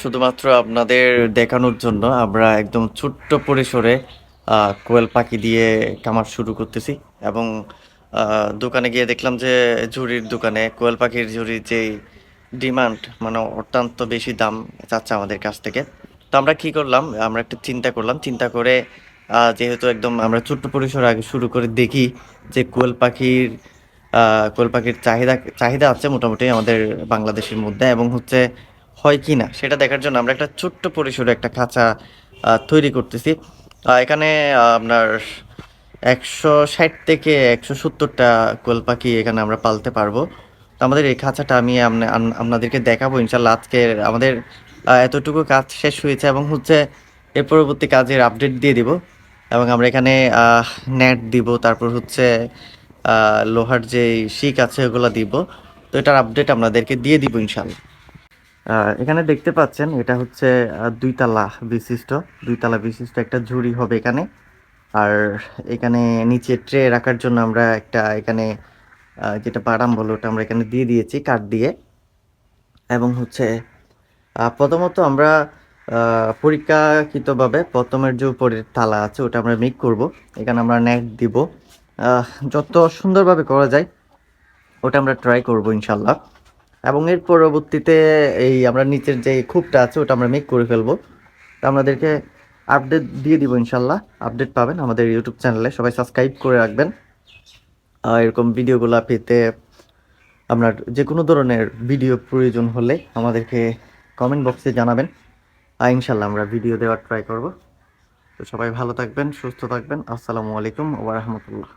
শুধুমাত্র আপনাদের দেখানোর জন্য আমরা একদম ছোট্ট পরিসরে কোয়েল পাখি দিয়ে কামার শুরু করতেছি এবং দোকানে গিয়ে দেখলাম যে ঝুড়ির দোকানে কোয়েল পাখির ঝুড়ির যেই ডিমান্ড মানে অত্যন্ত বেশি দাম চাচ্ছে আমাদের কাছ থেকে। তো আমরা কি করলাম, আমরা একটু চিন্তা করলাম, চিন্তা করে যেহেতু একদম আমরা ছোট্ট পরিসরে আগে শুরু করে দেখি যে কোয়েল পাখির কোয়েল পাখির চাহিদা চাহিদা আছে মোটামুটি আমাদের বাংলাদেশের মধ্যে এবং হচ্ছে হয় কি না সেটা দেখার জন্য আমরা একটা ছোট্ট পরিসরে একটা খাঁচা তৈরি করতেছি। এখানে আপনার একশো ষাট থেকে একশো সত্তরটা কোয়েল পাখি এখানে আমরা পালতে পারব। তো আমাদের এই খাঁচাটা আমি আপনা- আপনাদেরকে দেখাবো ইনশাল্লাহ আজকে আমাদের এতটুকু কাজ শেষ হয়েছে এবং হচ্ছে এর পরবর্তী কাজের আপডেট দিয়ে দিব। এবং আমরা এখানে নেট দিব, তারপর হচ্ছে লোহার যে শিক আছে ওগুলো দিব। তো এটার আপডেট আপনাদেরকে দিয়ে দিব ইনশাল্লাহ এখানে দেখতে পাচ্ছেন, এটা হচ্ছে দুইতলা বিশিষ্ট। দুইতলা বিশিষ্ট একটা ঝুড়ি হবে এখানে। আর এখানে নিচে ট্রে রাখার জন্য আমরা একটা এখানে যেটা বারাম বলো, ওটা আমরা এখানে দিয়ে দিয়েছি, কাঠ দিয়ে। এবং হচ্ছে প্রথমত আমরা পরীক্ষাকৃতভাবে প্রথমের যে উপরের তালা আছে, ওটা আমরা মেক করব। এখানে আমরা নেট দিব। যত সুন্দরভাবে করা যায়, ওটা আমরা ট্রাই করব, ইনশাল্লাহ। এবং এর পরবর্তীতে এই আমরা নিচের যে খুপটা আছে, ওটা আমরা মেক করে ফেলব। তো আপনাদেরকে আপডেট দিয়ে দিব ইনশাল্লাহ। আপডেট পাবেন আমাদের ইউটিউব চ্যানেলে সবাই সাবস্ক্রাইব করে রাখবেন। এরকম ভিডিওগুলো পেতে আপনার যে কোনো ধরনের ভিডিও প্রয়োজন হলে আমাদেরকে কমেন্ট বক্সে জানাবেন। আর ইনশাল্লাহ আমরা ভিডিও দেওয়ার ট্রাই করব। তো সবাই ভালো থাকবেন, সুস্থ থাকবেন। আসসালামু আলাইকুম ওয়া রাহমাতুল্লাহ।